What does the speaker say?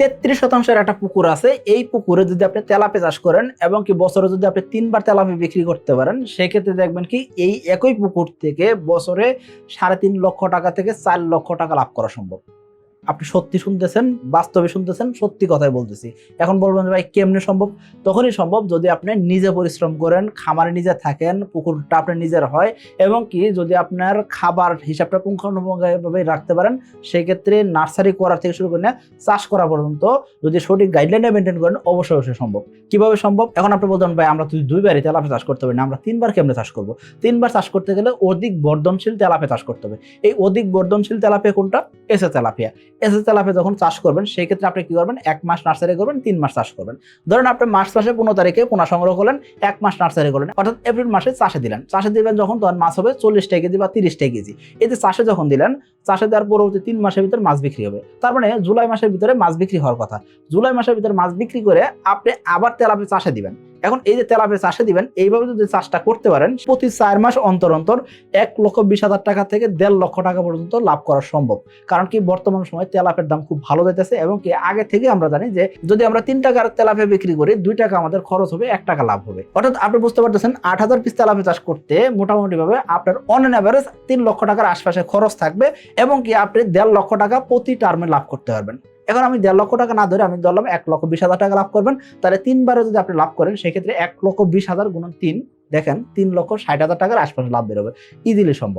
তেত্রিশ শতাংশের একটা পুকুর আছে। এই পুকুরে যদি আপনি তেলাপে চাষ করেন এবং কি বছরে যদি আপনি তিনবার তেলাপে বিক্রি করতে পারেন, সেক্ষেত্রে দেখবেন কি এই একই পুকুর থেকে বছরে সাড়ে তিন লক্ষ টাকা থেকে চার লক্ষ টাকা লাভ করা সম্ভব। আপনি সত্যি শুনতেছেন, বাস্তবে শুনতেছেন, সত্যি কথাই বলতেছি। এখন বলবেন ভাই, কেমনে সম্ভব? তখনই সম্ভব যদি আপনি নিজে পরিশ্রম করেন, খামারে নিজে থাকেন, পুকুরটা আপনার নিজের হয়, এবং কি যদি আপনার খাবার হিসাবটা পুঙ্খানুপুঙ্খভাবে রাখতে পারেন, সেক্ষেত্রে নার্সারি করা থেকে শুরু করে না চাষ করা পর্যন্ত যদি সঠিক গাইডলাইনে মেনটেন করেন, অবশ্যই অবশ্যই সম্ভব। কীভাবে সম্ভব? এখন আপনি বলতেন ভাই, আমরা তুই দুইবারই তেলাপে চাষ করতে পারি না, আমরা তিনবার কেমনে চাষ করব? তিনবার চাষ করতে গেলে অধিক বর্ধনশীল তেলাপে চাষ করতে হবে। এই অধিক বর্ধনশীল তেলাপিয়া কোনটা? এসে তেলাপিয়া। এসে তেলাপিয়া যখন চাষ করবেন, সেই ক্ষেত্রে আপনি কি করবেন? এক মাস নার্সারি করবেন, তিন মাস চাষ করবেন। ধরেন আপনি মার্চ মাসে পনেরো তারিখে পোনা সংগ্রহ করলেন, এক মাস নার্সারি করলেন, অর্থাৎ এপ্রিল মাসে চাষে দিলেন। চাষে দিবেন যখন তখন মাছ হবে চল্লিশটা কেজি বা তিরিশটা কেজি। এই যে চাষে যখন দিলেন চাষে দেওয়ার পরবর্তী তিন মাসের ভিতরে মাছ বিক্রি হবে। তার মানে জুলাই মাসের ভিতরে মাছ বিক্রি হওয়ার কথা। জুলাই মাসের ভিতরে মাছ বিক্রি করে আপনি আবার তেলাপি চাষে দিবেন। এখন এই যে তেলাপি চাষে দিবেন, এইভাবে যদি চাষটা করতে পারেন, প্রতি চার মাস অন্তর অন্তর এক লক্ষ বিশ হাজার টাকা থেকে দেড় লক্ষ টাকা পর্যন্ত লাভ করা সম্ভব। কারণ কি, বর্তমান সময় তেলাপের দাম খুব ভালো যাইতেছে এবং কি আগে থেকে আমরা জানি যে যদি আমরা তিন টাকার তেলাপে বিক্রি করি, দুই টাকা আমাদের খরচ হবে, এক টাকা লাভ হবে। অর্থাৎ আপনি বুঝতে পারতেছেন, আট হাজার পিস তেলাপে চাষ করতে মোটামুটি ভাবে আপনার অন অ্যাভারেজ তিন লক্ষ টাকার আশপাশে খরচ থাকবে। এবং কি আপনি দেড় লক্ষ টাকা প্রতি টার্মে লাভ করতে পারবেন। এখন আমি দেড় লক্ষ টাকা না ধরে আমি ধরলাম এক লক্ষ বিশ হাজার টাকা লাভ করবেন। তাহলে তিনবারে যদি আপনি লাভ করেন, সেক্ষেত্রে এক লক্ষ বিশ হাজার গুণ তিন, দেখেন, তিন লক্ষ ষাট হাজার টাকার আশপাশে লাভ বেরোবে। ইজিলি সম্ভব।